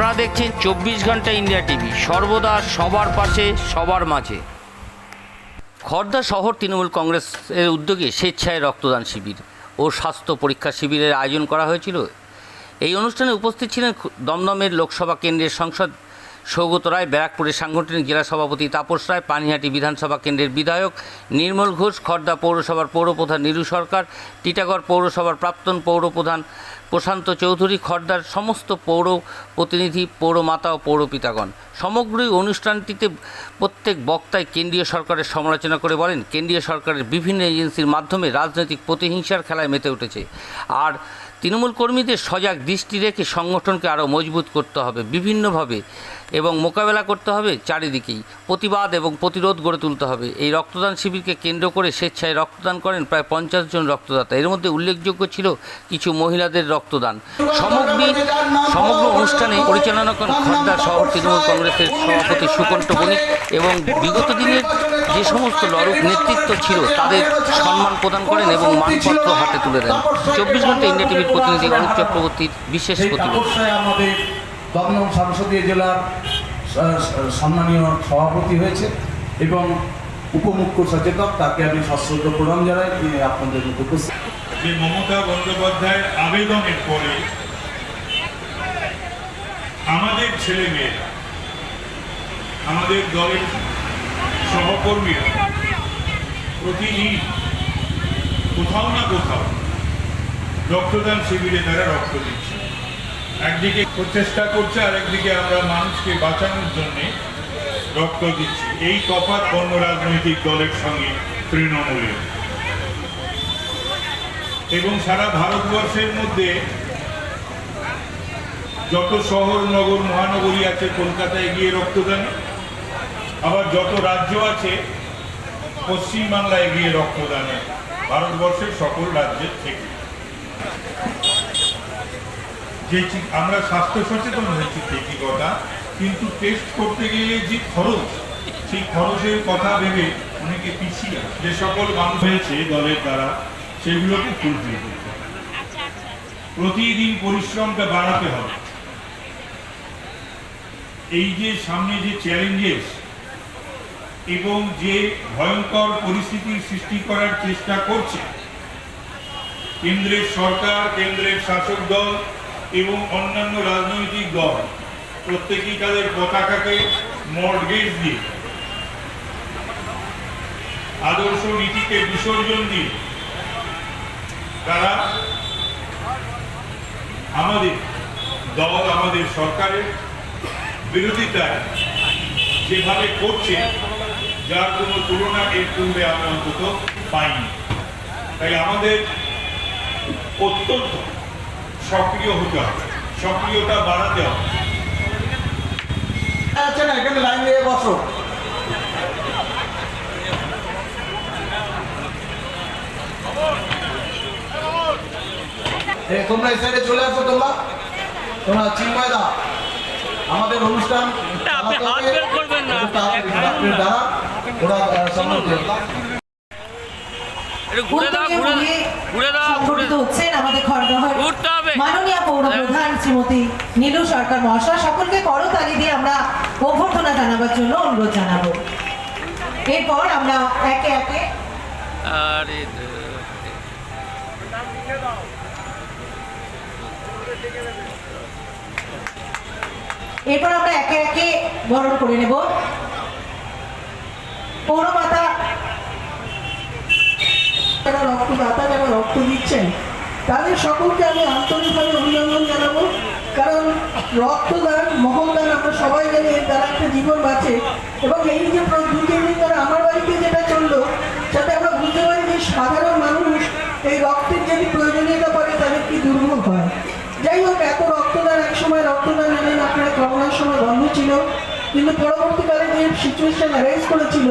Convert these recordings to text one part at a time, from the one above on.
আপনারা দেখছেন চব্বিশ ঘণ্টা ইন্ডিয়া টিভি। সর্বদা সবার পাশে, সবার মাঝে। খর্দা শহর তৃণমূল কংগ্রেসের উদ্যোগে স্বেচ্ছায় রক্তদান শিবির ও স্বাস্থ্য পরীক্ষা শিবিরের আয়োজন করা হয়েছিল। এই অনুষ্ঠানে উপস্থিত ছিলেন দমদমের লোকসভা কেন্দ্রের সংসদ সৌগত রায়, ব্যারাকপুরের সাংগঠনিক জেলা সভাপতি তাপস রায়, পানিহাটি বিধানসভা কেন্দ্রের বিধায়ক নির্মল ঘোষ, খর্দা পৌরসভার পৌরপ্রধান নিরু সরকার, টিটাগড় পৌরসভার প্রাক্তন পৌরপ্রধান প্রশান্ত চৌধুরী খর্দার সমস্ত পৌর প্রতিনিধি পৌরমাতা ও পৌরপিতাগণ সমগ্রই অনুষ্ঠানটিতে প্রত্যেক বক্তায় কেন্দ্রীয় সরকারের সমালোচনা করে বলেন, কেন্দ্রীয় সরকারের বিভিন্ন এজেন্সির মাধ্যমে রাজনৈতিক প্রতিহিংসার খেলায় মেতে উঠেছে। আর তৃণমূল কর্মীদের সজাগ দৃষ্টি রেখে সংগঠনকে আরও মজবুত করতে হবে। বিভিন্নভাবে এবং মোকাবেলা করতে হবে চারিদিকেই। প্রতিবাদ এবং প্রতিরোধ গড়ে তুলতে হবে। এই রক্তদান শিবিরকে কেন্দ্র করে স্বেচ্ছায় রক্তদান করেন প্রায় পঞ্চাশ জন রক্তদাতা। এর মধ্যে উল্লেখযোগ্য ছিল কিছু মহিলাদের রক্তদান। সমগ্র সমগ্র অনুষ্ঠানে পরিচালনা করেন খর্দা শহর তৃণমূল কংগ্রেসের সভাপতি সুকণ্ঠ বণিক এবং বিগত দিনের যে সমস্ত লড়ক নেতৃত্ব ছিল, তাদের সম্মান প্রদান করেন এবং মানপত্র হাতে তুলে দেন। চব্বিশ ঘণ্টা ইন্ডিয়া টিভির প্রতিনিধি অনুপ চক্রবর্তীর বিশেষ আমাদের দমদম সংসদীয় জেলার সম্মানীয় সভাপতি হয়েছে এবং উপমুখ্য সচেতক, তাকে আমি সশ্রদ্ধ প্রণাম জানাই, তিনি আপনাদের মধ্যে উপস্থিত। যে মমতা বন্দ্যোপাধ্যায়ের আবেদনের পরে আমাদের ছেলে মেয়েরা আমাদের দলের সহকর্মীরা প্রতিদিন কোথাও না কোথাও রক্তদান শিবিরে তারা রক্ত দিচ্ছে। একদিকে প্রচেষ্টা করছে আর একদিকে আমরা মানুষকে বাঁচানোর জন্যে রক্ত দিচ্ছি। এই তফাৎ অন্য রাজনৈতিক দলের সঙ্গে তৃণমূলের। এবং সারা ভারতবর্ষের মধ্যে যত শহর, নগর, মহানগরী আছে, কলকাতায় গিয়ে রক্তদান, আবার যত রাজ্য আছে, পশ্চিমবাংলায় গিয়ে রক্তদানে, ভারতবর্ষের সকল রাজ্যের থেকে। যে আমরা স্বাস্থ্য সচেতন হয়েছি ঠিকই কথা, কিন্তু টেস্ট করতে গেলে যে খরচ, সেই খরচের কথা ভেবে অনেকে পিছিয়ে যে সকল মানুষ হয়েছে দলের দ্বারা, সেগুলোকে ফুলফিল করতে হবে প্রতিদিন পরিশ্রমটা বাড়াতে হবে। এই যে সামনে যে চ্যালেঞ্জেস এবং যে ভয়ঙ্কর পরিস্থিতির সৃষ্টি করার চেষ্টা করছে, কেন্দ্রের সরকার, কেন্দ্রের শাসক দল এবং অন্যান্য রাজনৈতিক দল। প্রত্যেকেই তাদের পতাকাকে মর্গেজ দিয়ে, আদর্শ নীতিকে বিসর্জন দিয়ে তারা আমাদের দল, আমাদের সরকারের বিরোধিতায় যেভাবে করছে, যার কোনো তুলনা এর পূর্বে আমরা অন্তত পাইনি। তাই আমাদের অত্যন্ত সক্রিয় হতে হবে সক্রিয়তা বাড়াতে হবে। আচ্ছা না এখানে লাইন দিয়ে বসো। তোমরা এই সাইডে চলে আসো তোমরা। তোমরা চিন্ময় দা আমাদের অনুষ্ঠান হবে। বের করবেন না। একটু তাড়াতাড়ি আপনি দাঁড়ান। ওরা আহ, সামনে দিয়ে। একটু ঘুরে দাও ঘুরে দাও ঘুরে দাও ঘুরে সংগঠিত হচ্ছেন আমাদের খড়দহর মাননীয় পৌর প্রধান শ্রীমতী নীলু সরকার মহাশয় সকলকে করতালি দিয়ে আমরা অভ্যর্থনা জানাবার জন্য অনুরোধ জানাব। এরপর আমরা একে একে আরে এরপর আমরা একে একে বরণ করে নেব। পৌরমাতা যারা রক্তদাতা যারা রক্ত দিচ্ছেন, তাদের সকলকে আমি আন্তরিকভাবে অভিনন্দন জানাব। কারণ রক্তদান, মহদান আমরা সবাই জানি এর দ্বারা একটা জীবন বাঁচে। এবং এই যে দু তিন দিন ধরে আমার বাড়িতে যেটা চলল, যাতে আমরা বুঝতে পারি যে সাধারণ মানুষ এই রক্তের যদি প্রয়োজনীয়তা পড়ে, তাদের কি দুর্ভোগ হয়। যাই হোক, এত রক্তদান এক সময় রক্তদান জানেন আপনারা, করোনার সময় বন্ধ ছিল। কিন্তু পরবর্তীকালে যে সিচুয়েশন অ্যারেঞ্জ করেছিল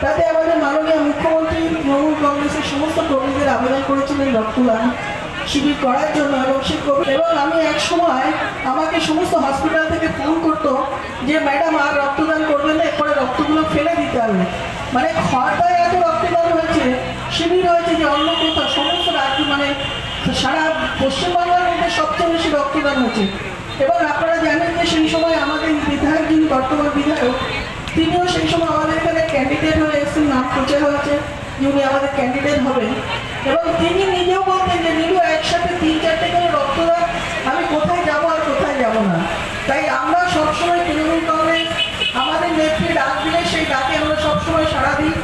তাতে আমাদের মাননীয় মুখ্যমন্ত্রী, তৃণমূল কংগ্রেসের সমস্ত কর্মীদের আবেদন করেছিলেন রক্তদান শিবির করার জন্য এবং কর্মী- এবং আমি এক সময় আমাকে সমস্ত হসপিটাল থেকে ফোন করতো যে, ম্যাডাম, আর রক্তদান করবেন না, এরপরে রক্তগুলো ফেলে দিতে হবে। মানে খড়দায় এত রক্তদান হয়েছে, শিবির হয়েছে যে অন্য কোথাও, সমস্ত রাজ্য মানে সারা পশ্চিমবাংলার মধ্যে সবচেয়ে বেশি রক্তদান হয়েছে এবং আপনারা জানেন যে সেই সময় আমাদের বিধায়ক যিনি বর্তমান বিধায়ক তিনিও সেই সময় আমাদের এখানে ক্যান্ডিডেট হয়ে এসেছেন, নাম প্রচার হয়েছে যে উনি আমাদের ক্যান্ডিডেট হবেন। এবং তিনি নিজেও বলতেন যে, নীলু, একসাথে তিন, চারটে করে রক্তদান আমি কোথায় যাব আর কোথায় যাব না? তাই আমরা সবসময় তৃণমূল কংগ্রেস, আমাদের নেত্রী ডাক দিলে সেই ডাকে আমরা সবসময় সাড়া দিই।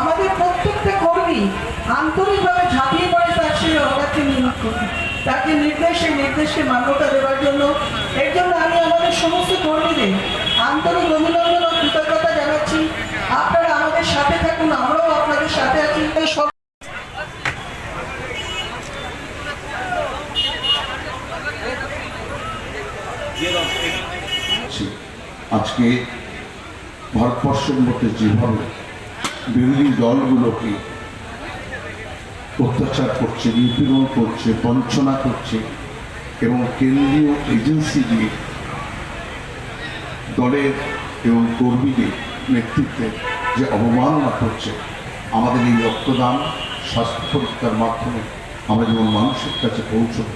আমাদের প্রত্যেকটা কর্মী আন্তরিকভাবে ঝাঁপিয়ে পড়ে তার সেই করতে। তাকে নির্দেশ, সেই নির্দেশকে মান্যতা দেওয়ার জন্য। এর জন্য আমি আমাদের সমস্ত কর্মীদের আন্তরিক অভিনন্দন আপনারা আমাদের সাথে থাকুন, আমরাও আপনাদের সাথে আছি। আজকে ভারতবর্ষের মধ্যে যেভাবে বিরোধী দলগুলোকে অত্যাচার করছে, নিপীড়ন করছে, বঞ্চনা করছে এবং কেন্দ্রীয় এজেন্সি দিয়ে দলের এবং কর্মীদের নেতৃত্বে যে অবমাননা করছে, আমাদের এই রক্তদান, স্বাস্থ্য পরীক্ষার মাধ্যমে আমরা যেমন মানুষের কাছে পৌঁছব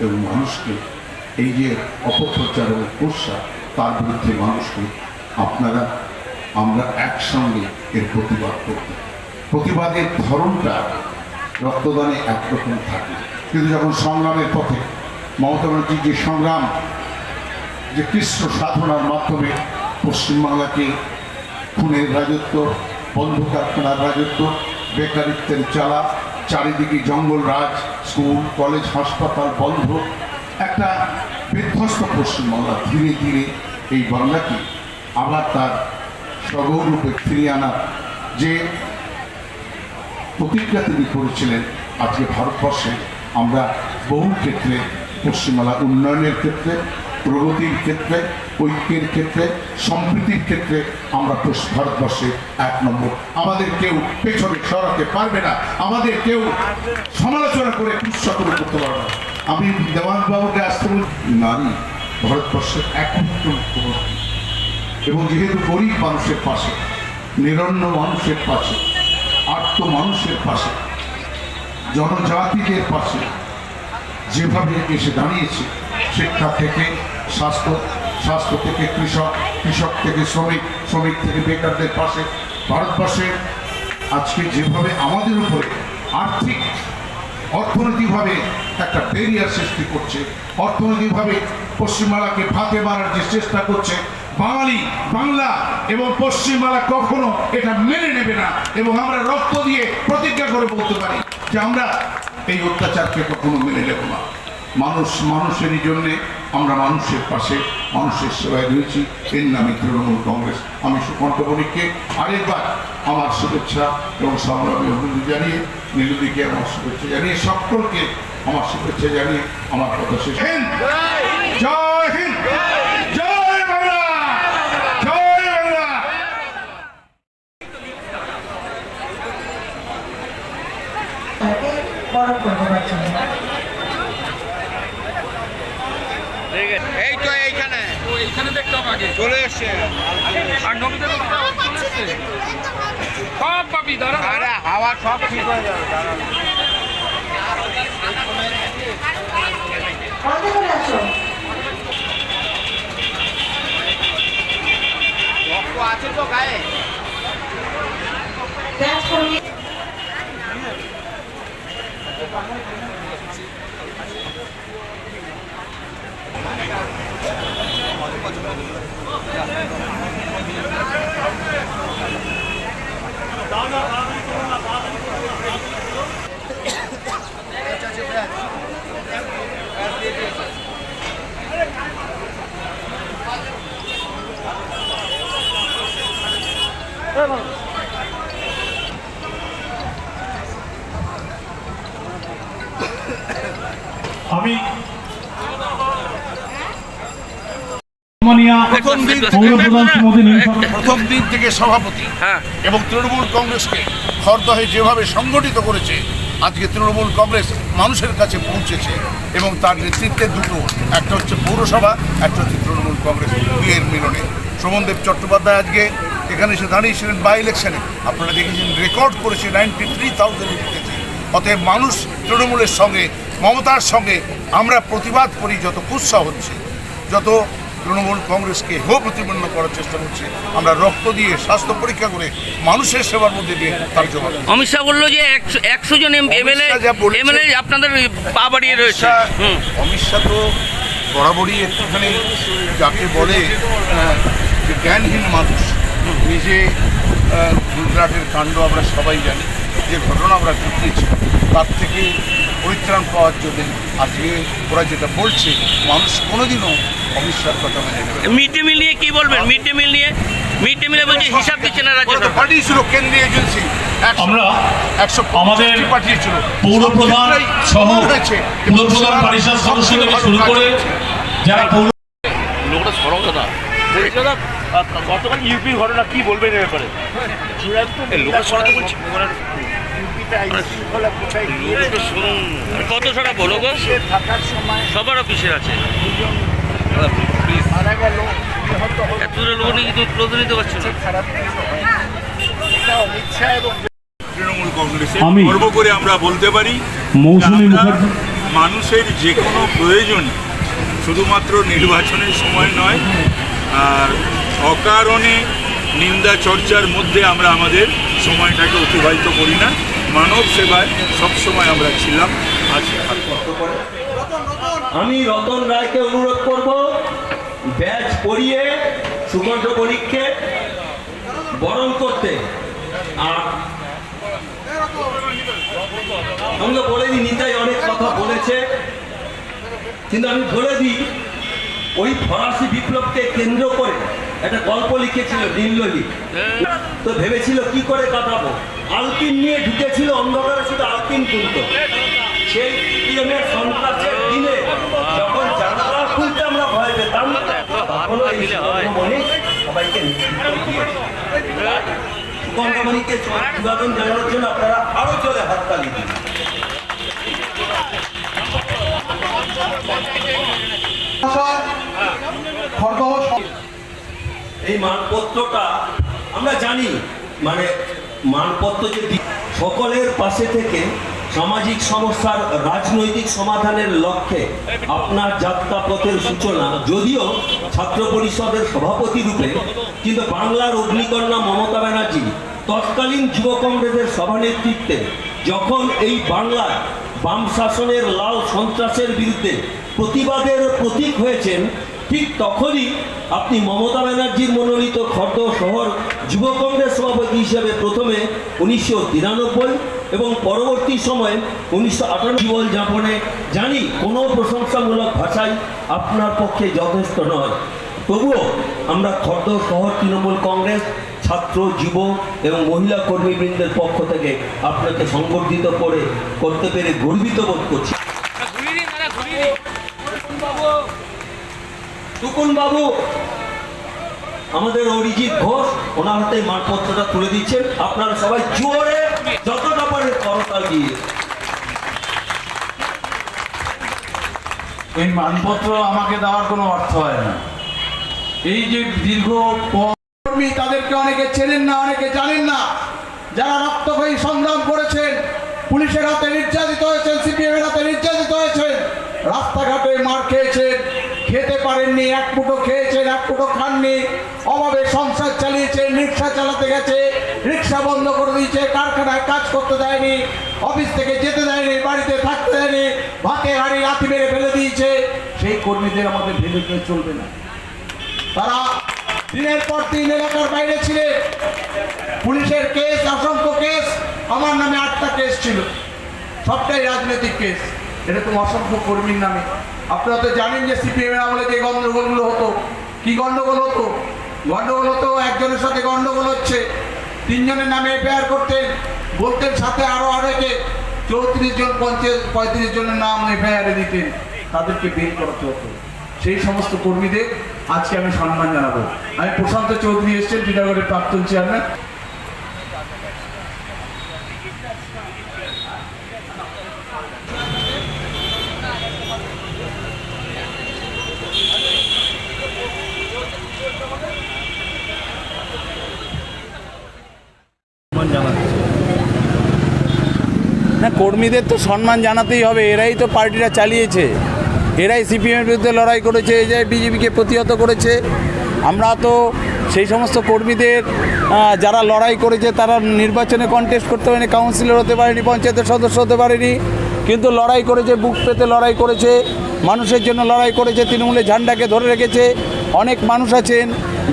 এবং মানুষকে এই যে অপপ্রচার এবং কুৎসা, তার বিরুদ্ধে মানুষকে আপনারা, আমরা একসঙ্গে এর প্রতিবাদ করব। প্রতিবাদের ধরনটা রক্তদানে একরকম থাকে। কিন্তু যখন সংগ্রামের পথে মমতা ব্যানার্জির যে সংগ্রাম, যে কৃষ্ণ সাধনার মাধ্যমে পশ্চিমবাংলাকে খুনের রাজত্ব, বন্ধ কারখানার রাজত্ব, বেকারিত্বের চালা চারিদিকে জঙ্গল রাজ, স্কুল, কলেজ, হাসপাতাল বন্ধ। একটা বিধ্বস্ত পশ্চিমবাংলা ধীরে ধীরে এই বাংলাকে আবার তার সগৌরূপে ফিরিয়ে আনার যে প্রতিজ্ঞা তিনি করেছিলেন আজকে ভারতবর্ষে, আমরা বহু ক্ষেত্রে পশ্চিমবাংলা উন্নয়নের ক্ষেত্রে প্রগতির ক্ষেত্রে, ঐক্যের ক্ষেত্রে, সম্প্রীতির ক্ষেত্রে আমরা ভারতবর্ষে এক নম্বর। আমাদের কেউ পেছনে সরাতে পারবে না। আমাদের কেউ সমালোচনা করে করে করতে পারবে না। আমি দেওয়ানবাবুকে আসতে নারী, ভারতবর্ষের একমাত্র মুখ্যমন্ত্রী। এবং যেহেতু গরিব মানুষের পাশে, নিরন্ন মানুষের পাশে আত্ম মানুষের পাশে, জনজাতিদের পাশে যেভাবে এসে দাঁড়িয়েছে শিক্ষা থেকে স্বাস্থ্য স্বাস্থ্য থেকে কৃষক কৃষক থেকে শ্রমিক শ্রমিক থেকে বেকারদের পাশে। ভারতবর্ষে আজকে যেভাবে আমাদের উপরে আর্থিক, অর্থনৈতিকভাবে একটা ব্যারিয়ার সৃষ্টি করছে, অর্থনৈতিকভাবে পশ্চিমবাংলাকে ফাঁকে মারার যে চেষ্টা করছে, বাঙালি, বাংলা এবং পশ্চিমবাংলা কখনো এটা মেনে নেবে না এবং আমরা রক্ত দিয়ে প্রতিজ্ঞা করে বলতে পারি যে আমরা এই অত্যাচারকে কখনো মেনে নেব না। মানুষ মানুষেরই জন্যে আমরা মানুষের পাশে মানুষের সেবায় রয়েছি। এর নামে তৃণমূল কংগ্রেস। আমি সুকণ্ঠ বণিককে আরেকবার আমার শুভেচ্ছা এবং সংগ্রামী অভিনন্দন জানিয়ে নীলুদিকে আমার শুভেচ্ছা জানিয়ে সকলকে আমার শুভেচ্ছা জানিয়ে আমার কথা শেষ হিন্দ! জয় হিন্দ! জয় বাংলা! জয় বাংলা! করে দেওয়ার জন্য এই তো এইখানে এইখানে দেখতাম আগে। চলে এসছে। আর এসছে। সব পাবি দাঁড়া আরে হাওয়া সব ঠিক হয়ে যাবে আছে তো গায়ে। করবি আমি প্রথম দিন পৌরপ্রধান শ্রীমতী নীল সরকার। প্রথম দিন থেকে সভাপতি। এবং তৃণমূল কংগ্রেসকে খরদহে যেভাবে সংগঠিত করেছে আজকে তৃণমূল কংগ্রেস মানুষের কাছে পৌঁছেছে এবং তার নেতৃত্বে দুটো। একটা হচ্ছে পৌরসভা একটা হচ্ছে তৃণমূল কংগ্রেস দুইয়ের মিলনে। শ্রমণদেব চট্টোপাধ্যায় আজকে এখানে এসে দাঁড়িয়েছিলেন বাই ইলেকশনে আপনারা দেখেছেন রেকর্ড করেছে নাইনটি থ্রি থাউজেন্ড জিতেছে। অতএব মানুষ তৃণমূলের সঙ্গে মমতার সঙ্গে আমরা প্রতিবাদ করি যত কুৎসা হচ্ছে যত তৃণমূল কংগ্রেসকে হেও প্রতিপন্ন করার চেষ্টা করছে। আমরা রক্ত দিয়ে স্বাস্থ্য পরীক্ষা করে মানুষের সেবার মধ্যে দিয়ে তার জবাব। অমিত শাহ বলল যে একশো জন এমএলএ এমএলএ আপনাদের পা বাড়িয়ে রয়েছে। অমিত শাহ- তো বরাবরই একটুখানি যাকে বলে যে জ্ঞানহীন মানুষ। নিজে গুজরাটের কাণ্ড আমরা সবাই জানি যে ঘটনা আমরা ঘটিয়েছি তার থেকে পরিত্রাণ পাওয়ার জন্য আজকে ওরা যেটা বলছে মানুষ কোনোদিনও অমিত শাহর কথা মেনে নেবে মিড ডে মিল নিয়ে কি বলবেন? মিড ডে মিল নিয়ে মিড ডে মিলে বলছে হিসাব দিচ্ছে না রাজ্য পাঠিয়েছিল কেন্দ্রীয় এজেন্সি। আমরা একশো আমাদের পাঠিয়েছিল। পৌরপ্রধান সব ক্ষেত্রেই সহ সমান হয়েছে পৌরপ্রধান পরিষদ সদস্য থেকে শুরু করে যারা পৌর লোকটা সরব গতকাল ইউপির ঘটনা কি বলবেন এর ব্যাপারে? লোকটা সরাতে বলছি। কত সারা বলো গো? থাকার সময় সবার অফিসের আছে। মারা গেল এত লোক নিয়ে কিন্তু ক্লোজ নিতে পারছ না। খারাপ এটা অমিত এবং তৃণমূল কংগ্রেসে আমি- গর্ব করে আমরা বলতে পারি আমরা মানুষের যে কোনো প্রয়োজন শুধুমাত্র নির্বাচনের সময় নয় আর অকারণে নিন্দা চর্চার মধ্যে আমরা আমাদের সময়টাকে অতিবাহিত করি না। মানব সেবায় সবসময় আমরা ছিলাম আছি আমি রতন রায়কে অনুরোধ করব, ব্যাচ পরিয়ে সুকণ্ঠ পরীক্ষে বরণ করতে। আর আমি তো বলে দিই, নিতাই অনেক কথা বলেছে, কিন্তু আমি বলে দিই, ওই ফরাসি বিপ্লবকে কেন্দ্র করে একটা গল্প লিখেছিল নীললি তো ভেবেছিল কি করে কাটাবো? আলপিন নিয়ে ঢুকেছিল অন্ধকারে, শুধু আলপিন তুলতো। সেই সন্ত্রাসের দিনে যখন জানালা খুলতে আমরা ভয় পেতাম তখন এই সুকন্ঠমণি সবাইকে জানানোর জন্য আপনারা আরও চলে হাততালি দিন। খড়দহ এই মানপত্রটা আমরা জানি মানে মানপত্র যে সকলের পাশে থেকে সামাজিক সমস্যার রাজনৈতিক সমাধানের লক্ষ্যে আপনার যাত্রাপথের সূচনা, যদিও ছাত্র পরিষদের সভাপতি রূপে, কিন্তু বাংলার অগ্নিকন্যা মমতা ব্যানার্জি তৎকালীন যুব কংগ্রেসের সভানেতৃত্বে যখন এই বাংলার বাম শাসনের লাল সন্ত্রাসের বিরুদ্ধে প্রতিবাদের প্রতীক হয়েছেন ঠিক তখনই আপনি মমতা ব্যানার্জির মনোনীত খর্দ শহর যুব কংগ্রেস সভাপতি হিসেবে প্রথমে উনিশশো তিরানব্বই এবং পরবর্তী সময়ে উনিশশো আটানব্বই জীবন যাপনে জানি কোনো প্রশংসামূলক ভাষাই আপনার পক্ষে যথেষ্ট নয়। তবুও আমরা খর্দ শহর তৃণমূল কংগ্রেস, ছাত্র, যুব এবং মহিলা কর্মীবৃন্দের পক্ষ থেকে আপনাকে সংবর্ধিত করে করতে পেরে গর্বিত বোধ করছি। টুকুন বাবু আমাদের অরিজিৎ ঘোষ ওনার হাতে মানপত্রটা তুলে দিচ্ছেন। আপনারা সবাই জোরে যতটা পারেন করতাল দিয়ে। এই মানপত্র আমাকে দেওয়ার কোনো অর্থ হয় না। এই যে দীর্ঘ কর্মী তাদেরকে অনেকে চেনেন না অনেকে জানেন না। যারা রক্তক্ষয়ী সংগ্রাম করেছেন পুলিশের হাতে নির্যাতিত হয়েছেন সিপিএম এর হাতে নির্যাতিত হয়েছেন রাস্তাঘাটে মার খেয়েছেন খেতে পারেননি এক মুঠো খেয়েছেন এক মুঠো খাননি অভাবে সংসার চালিয়েছেন রিক্সা চালাতে গেছে, রিক্সা বন্ধ করে দিয়েছে, কারখানায় কাজ করতে দেয়নি, অফিস থেকে যেতে দেয়নি, বাড়িতে থাকতে দেয়নি, ভাতে হাড়ি লাথি মেরে ফেলে দিয়েছে। সেই কর্মীদের আমাদের ভেবে কেউ চলবে না। তারা দিনের পর দিন এলাকার বাইরে ছিলেন পুলিশের কেস অসংখ্য কেস, আমার নামে আটটা কেস ছিল। সবটাই রাজনৈতিক কেস। এরকম অসংখ্য কর্মীর নামে। আপনারা তো জানেন যে সিপিএম আমলে যে গন্ডগোলগুলো হতো। কি গন্ডগোল হতো? গন্ডগোল হতো একজনের সাথে গন্ডগোল হচ্ছে। তিনজনের নামে এফআইআর করতেন। বলতেন সাথে আরও আরেকে চৌত্রিশ জন, পঞ্চাশ, পঁয়ত্রিশ জনের নাম এফআইআরে দিতেন। তাদেরকে বের করতে হতো সেই সমস্ত কর্মীদের আজকে আমি সম্মান জানাব। আমি প্রশান্ত চৌধুরী এসছেন টিটাগড়ের প্রাক্তন চেয়ারম্যান। না, কর্মীদের তো সম্মান জানাতেই হবে। এরাই তো পার্টিটা চালিয়েছে। এরাই সিপিএমের বিরুদ্ধে লড়াই করেছে যে বিজেপিকে প্রতিহত করেছে। আমরা তো সেই সমস্ত কর্মীদের যারা লড়াই করেছে, তারা নির্বাচনে কন্টেস্ট করতে পারেনি কাউন্সিলর হতে পারেনি, পঞ্চায়েতের সদস্য হতে পারেনি। কিন্তু লড়াই করেছে বুক পেতে লড়াই করেছে। মানুষের জন্য লড়াই করেছে, তৃণমূলের ঝান্ডাকে ধরে রেখেছে। অনেক মানুষ আছেন,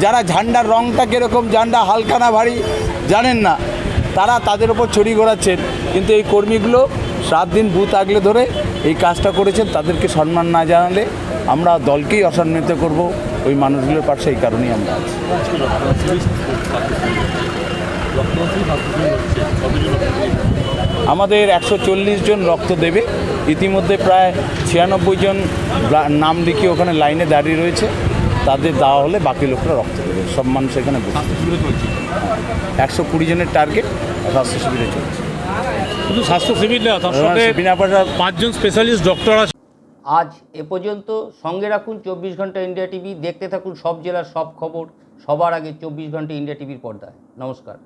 যারা ঝান্ডার রংটা কীরকম, ঝান্ডা হালকা না ভারী, জানেন না। তারা তাদের ওপর ছড়ি ঘোরাচ্ছেন। কিন্তু এই কর্মীগুলো সাত দিন বুথ আগলে ধরে এই কাজটা করেছেন, তাদেরকে সম্মান না জানালে আমরা দলকেই অসম্মানিত করব। ওই মানুষগুলোর পাশে এই কারণেই আমরা আছি। আমাদের একশো চল্লিশ জন রক্ত দেবে। ইতিমধ্যে প্রায় ছিয়ানব্বই জন নাম লিখিয়ে ওখানে লাইনে দাঁড়িয়ে রয়েছে। তাদের দেওয়া হলে বাকি লোকরা রক্ত দেবে। সব মানুষ এখানে একশো কুড়ি জনের টার্গেট স্বাস্থ্য শিবিরে চলছে। শুধু স্বাস্থ্য শিবির না তার সাথে বিনা পাঁচজন স্পেশালিস্ট ডক্টর আছে। আজ এ পর্যন্ত সঙ্গে রাখুন চব্বিশ ঘণ্টা ইন্ডিয়া টিভি। দেখতে থাকুন সব জেলার সব খবর। সবার আগে চব্বিশ ঘণ্টা ইন্ডিয়া টিভির পর্দায়। নমস্কার।